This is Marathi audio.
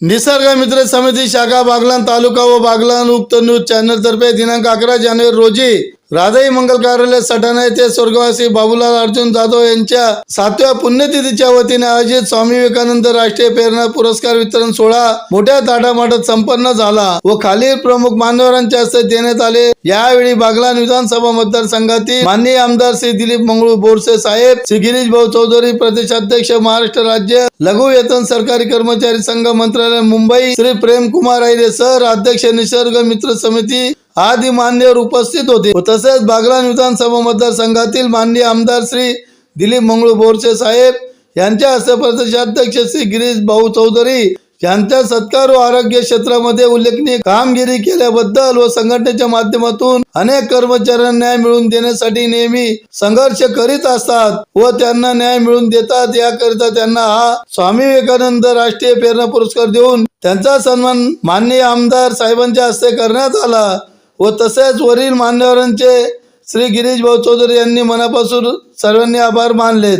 निसर्ग मित्र समिती शाखा बागलान तालुका व बागलान उक्त न्यूज चॅनल तर्फे दिनांक अकरा जानेवारी रोजी राधाई मंगल कार्यालय सटाणा येथे स्वर्गवासी बाबूलाल अर्जुन जाधव यांच्या सातव्या पुण्यतिथीच्या वतीने आयोजित स्वामी विवेकानंद राष्ट्रीय प्रेरणा पुरस्कार वितरण सोहळा मोठ्या ताटामाटात संपन्न झाला व खालील प्रमुख मान्यवरांच्या हस्ते देण्यात आले. यावेळी बागलान विधानसभा मतदारसंघातील माननीय आमदार श्री दिलीप मंगळू बोरसे साहेब श्री गिरीश भाऊ चौधरी प्रदेशाध्यक्ष महाराष्ट्र राज्य लघु वेतन सरकारी कर्मचारी संघ मंत्रालय मुंबई श्री प्रेम कुमार आयरे सर अध्यक्ष निसर्ग मित्र समिती आदी मान्यवर उपस्थित होते. तसेच बागलान विधानसभा मतदारसंघातील माननीय आमदार श्री दिलीप मंगळू बोरसे साहेब यांच्या हस्ते प्रदेशाध्यक्ष श्री गिरीश भाऊ चौधरी यांच्या सत्कार व आरोग्य क्षेत्रामध्ये उल्लेखनीय कामगिरी केल्याबद्दल व संघटनेच्या माध्यमातून अनेक कर्मचाऱ्यांना न्याय मिळवून देण्यासाठी नेहमी संघर्ष करीत असतात व त्यांना न्याय मिळवून देतात. याकरिता त्यांना हा स्वामी विवेकानंद राष्ट्रीय प्रेरणा पुरस्कार देऊन त्यांचा सन्मान माननीय आमदार साहेबांच्या हस्ते करण्यात आला. व तसेच वरील मान्यवरांचे श्री गिरीश भाऊ चौधरी यांनी मनापासून सर्वांनी आभार मानलेत.